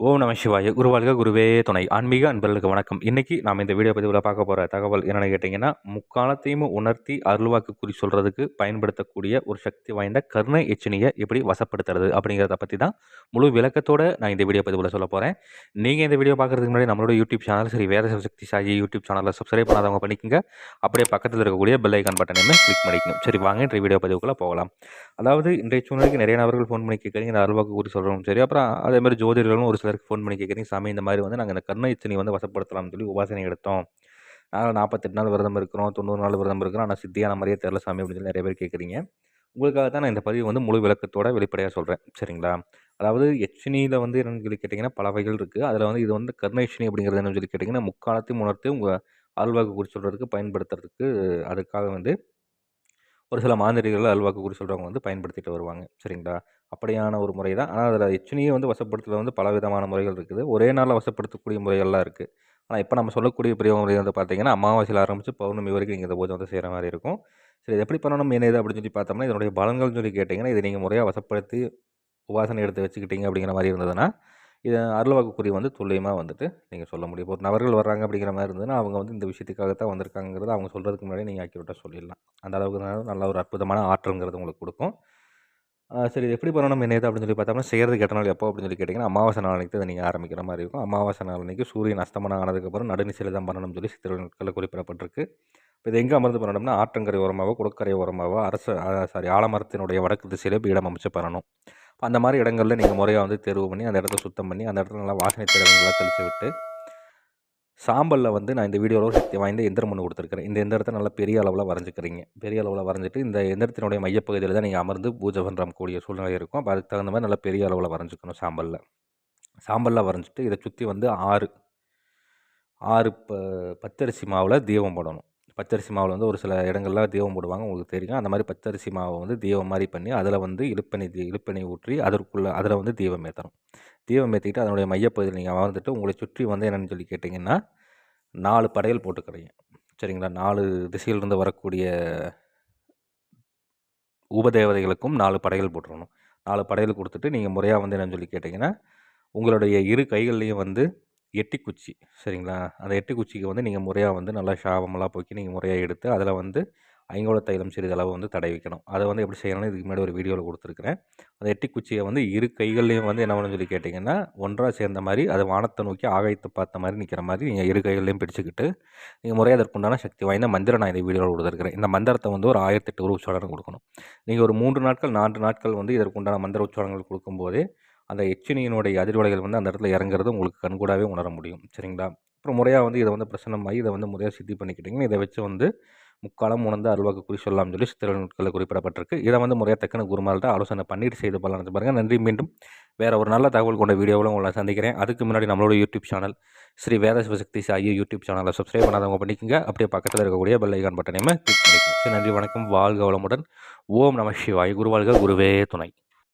ஓம் நம சிவாய. குருவாளுக குருவே துணை. ஆன்மீக அன்பர்களுக்கு வணக்கம். இன்றைக்கி நாம் இந்த வீடியோ பதிவில் பார்க்க போகிற தகவல் என்னென்னு கேட்டிங்கன்னா முக்காலத்தையும் உணர்த்தி அருள்வாக்கு குறி சொல்கிறதுக்கு பயன்படுத்தக்கூடிய ஒரு சக்தி வாய்ந்த கர்ண எச்சினியை எப்படி வசப்படுத்துறது அப்படிங்கிறத பற்றி தான் முழு விளக்கத்தோடு நான் இந்த வீடியோ பதிவில் சொல்ல போகிறேன் நீங்கள் இந்த வீடியோ பார்க்குறதுக்கு முன்னாடி நம்மளோட யூடியூப் சேனல் சரி வேத சக்தி சாயி யூடியூப் சேனலில் சப்ஸ்கிரைப் பண்ணாதவங்க பண்ணிக்கோங்க. அப்படியே பக்கத்தில் இருக்கக்கூடிய பெல் ஐக்கான் பட்டனையுமே கிளிக் பண்ணிக்கணும். சரி வாங்க இன்றைய வீடியோ பதிவுக்குள்ளே போகலாம். அதாவது இன்றைய சூழ்நிலைக்கு நிறைய நபர்கள் ஃபோன் பண்ணி கேட்குறீங்க இந்த அருள்வாக்கு குறி சொல்கிறோம் சரி அப்புறம் அதேமாதிரி ஜோதிடர்களும் ஒரு சிலருக்கு ஃபோன் பண்ணி கேட்குறீங்க சாமி இந்த மாதிரி வந்து நாங்கள் இந்த கர்ண வந்து வசப்படுத்தலாம்னு சொல்லி உபாசனை எடுத்தோம். நாங்கள் நாற்பத்தெட்டு நாள் விரதம் இருக்கிறோம் தொண்ணூறு நாள் விரதம் இருக்கிறோம். ஆனால் சித்தியான மாதிரியே தெரில சாமி அப்படின்னு சொல்லி நிறைய பேர் கேட்குறீங்க உங்களுக்காக தான் நான் இந்த பதிவு வந்து முழு விளக்கத்தோட வெளிப்படையாக சொல்கிறேன் சரிங்களா? அதாவது எச்சினியில் வந்து என்னென்னு சொல்லி கேட்டிங்கன்னா பல வகைகள் இருக்குது அதில் வந்து இது வந்து கர்ணேஷினி அப்படிங்கிறது என்னன்னு சொல்லி கேட்டிங்கன்னா முக்காலத்தையும் உணர்த்து உங்கள் ஆழ்வாக்கு குறி சொல்கிறதுக்கு பயன்படுத்துறதுக்கு அதுக்காக வந்து ஒரு சில மாந்திரிகள் அல்வாக்கு குறி சொல்கிறவங்க வந்து பயன்படுத்திட்டு வருவாங்க. சரிங்களா? அப்படியான ஒரு முறை தான். ஆனால் அதில் எச்சினியை வந்து வசப்படுத்துறது வந்து பல விதமான முறைகள் இருக்குது. ஒரே நாளில் வசப்படுத்தக்கூடிய முறைகள்லாம் இருக்குது ஆனால் இப்போ நம்ம சொல்லக்கூடிய பெரிய முறை வந்து பார்த்தீங்கன்னா அமாவாசையில் ஆரம்பித்து பௌர்ணமி வரைக்கும் நீங்கள் இந்த பூஜை வந்து செய்கிற மாதிரி இருக்கும். சரி இது எப்படி பண்ணணும்? என்னது அப்படின்னு சொல்லி பார்த்தோம்னா இதனுடைய பலன்கள்னு சொல்லி கேட்டிங்கன்னா இதை நீங்கள் முறையாக வசப்படுத்தி உபாசனை எடுத்து வச்சுக்கிட்டீங்க அப்படிங்கிற மாதிரி இருந்ததுன்னா இது அருள்வாக்குக்குரிய வந்து துல்லியமாக வந்துட்டு நீங்கள் சொல்ல முடியும். ஒரு நபர்கள் வர்றாங்க அப்படிங்கிற மாதிரி இருந்ததுன்னா அவங்க வந்து இந்த விஷயத்துக்காக தான் வந்திருக்காங்கிறது அவங்க சொல்கிறதுக்கு முன்னாடி நீங்கள் ஆக்கிவிட்டால் சொல்லிடலாம். அந்த அளவுக்கு நல்ல ஒரு அற்புதமான ஆற்றல்ங்கிறது உங்களுக்கு கொடுக்கும். சரி இது எப்படி பண்ணணும் என்ன அப்படின்னு சொல்லி பார்த்தோம்னா செய்கிறதுக்கு கெட்ட நாள் எப்போ அப்படின்னு சொல்லி கேட்டிங்கன்னா அமாவாசை நாளைக்கு தான் அதை நீங்கள் ஆரம்பிக்கிற மாதிரி இருக்கும். அமாவாசை நாளைக்கு சூரியன் அஸ்தமனம் ஆனதுக்கப்புறம் நடுநிசையில் தான் பண்ணணும்னு சொல்லி சித்திரை நாட்களில் குறிப்பிடப்பட்டிருக்கு. இப்போ இது எங்கே அமர்ந்து பண்ணணும்னா ஆற்றங்கரை ஓரமாகவோ குடக்கரை ஓரமாகவோ அரசு சாரி ஆலமரத்தினுடைய வடக்கு திசையிலே பீடம் அமைச்சு பண்ணணும். அந்த மாதிரி இடங்களில் நீங்கள் முறையாக வந்து தேர்வு பண்ணி அந்த இடத்த சுத்தம் பண்ணி அந்த இடத்துல நல்லா வாசனை திரவங்களாக தெளித்து விட்டு சாம்பலில் வந்து நான் இந்த வீடியோவில் சக்தி வாய்ந்த எந்திரம் ஒன்று கொடுத்துருக்கிறேன். இந்த எந்திரத்தை நல்லா பெரிய அளவில் வரைஞ்சிக்கிறீங்க. பெரிய அளவில் வரைஞ்சிட்டு இந்த எந்திரத்தினுடைய மையப்பகுதியில் தான் நீங்கள் அமர்ந்து பூஜை பண்ணுற கூடிய சூழ்நிலை இருக்கும். அப்போ அதுக்கு தகுந்த மாதிரி நல்லா பெரிய அளவில் வரைஞ்சிக்கணும் சாம்பலில். சாம்பலில் வரைஞ்சிட்டு இதை சுற்றி வந்து ஆறு ஆறு ப பச்சரிசி மாவில் தீபம் போடணும். பச்சரிசி மாவில் வந்து ஒரு சில இடங்கள்லாம் தீபம் போடுவாங்க உங்களுக்கு தெரியும். அந்த மாதிரி பச்சரிசி மாவை வந்து தீபம் மாதிரி பண்ணி அதில் வந்து இழுப்பணி இழுப்பணி ஊற்றி அதற்குள்ளே அதில் வந்து தீபம் ஏற்றணும் தீபம் ஏற்றிக்கிட்டு அதனுடைய மையப்பகுதியில் நீங்கள் அமர்ந்துட்டு உங்களை சுற்றி வந்து என்னென்னு சொல்லி கேட்டிங்கன்னா நாலு படையல் போட்டுக்கிறீங்க. சரிங்களா? நாலு திசையிலிருந்து வரக்கூடிய உபதேவதைகளுக்கும் நாலு படையல் போட்டுருணும் நாலு படையல் கொடுத்துட்டு நீங்கள் முறையாக வந்து என்னென்னு சொல்லி கேட்டிங்கன்னா உங்களுடைய இரு கைகள்லேயும் வந்து எட்டிக்குச்சி. சரிங்களா? அந்த எட்டிக்குச்சிக்கு வந்து நீங்கள் முறையாக வந்து நல்லா சாபமெல்லாம் போக்கி நீங்கள் முறையாக எடுத்து அதில் வந்து ஐங்கோல தைலம் சிறிதளவு வந்து தடை வைக்கணும். அதை வந்து எப்படி செய்யணும்னு இதுக்கு முன்னாடி ஒரு வீடியோவில் கொடுத்துருக்குறேன். அந்த எட்டி குச்சியை வந்து இரு கைகள்லேயும் வந்து என்ன பண்ணணும்னு சொல்லி கேட்டிங்கன்னா ஒன்றாக சேர்ந்த மாதிரி அது வானத்தை நோக்கி ஆகாயத்தை பார்த்த மாதிரி நிற்கிற மாதிரி நீங்கள் இரு கைகள்லையும் பிடிச்சிக்கிட்டு நீங்கள் முறையாக அதற்குண்டான சக்தி வாய்ந்த மந்திரம் நான் இந்த வீடியோவில் கொடுத்துருக்கிறேன். இந்த மந்திரத்தை வந்து ஒரு ஆயிரத்தெட்டு ஒரு உச்சாரணம் கொடுக்கணும். நீங்கள் ஒரு மூன்று நாட்கள் நான்கு நாட்கள் வந்து இதற்குண்டான மந்திர உச்சாரணங்கள் கொடுக்கும்போதே அந்த எச்சினியினுடைய அதிர்வலைகள் வந்து அந்த இடத்துல இறங்குறது உங்களுக்கு கண்கூடாவே உணர முடியும். சரிங்களா? அப்புறம் முறையாக வந்து இதை வந்து பிரசனமாகி இதை வந்து முறையாக சித்தி பண்ணிக்கிட்டிங்கன்னா இதை வச்சு வந்து முக்காலம் உணர்ந்து அருள்வாக்கு குறி சொல்லலாம் சொல்லி சித்திரங்களில் குறிப்பிடப்பட்டிருக்கு. இதை வந்து முறையாக தக்கன குருமால்கிட்ட ஆலோசனை பண்ணிட்டு செய்து பண்ணலாம் பாருங்கள் நன்றி. மீண்டும் வேறு ஒரு நல்ல தகவல் கொண்ட வீடியோவில் உங்களை சந்திக்கிறேன். அதுக்கு முன்னாடி நம்மளோட YouTube channel Shri Veda Shivashakti Sai YouTube சேனலை சப்ஸ்கிரைப் பண்ணாதவங்க பண்ணிக்கோங்க. அப்படியே பக்கத்தில் இருக்கக்கூடிய பெல் ஐகான் பட்டனையுமே கிளிக் பண்ணிக்கோங்க. சரி நன்றி. வணக்கம். வாழ்க வளமுடன். ஓம் நம சிவாய். குருவாழ்க. குருவே துணை.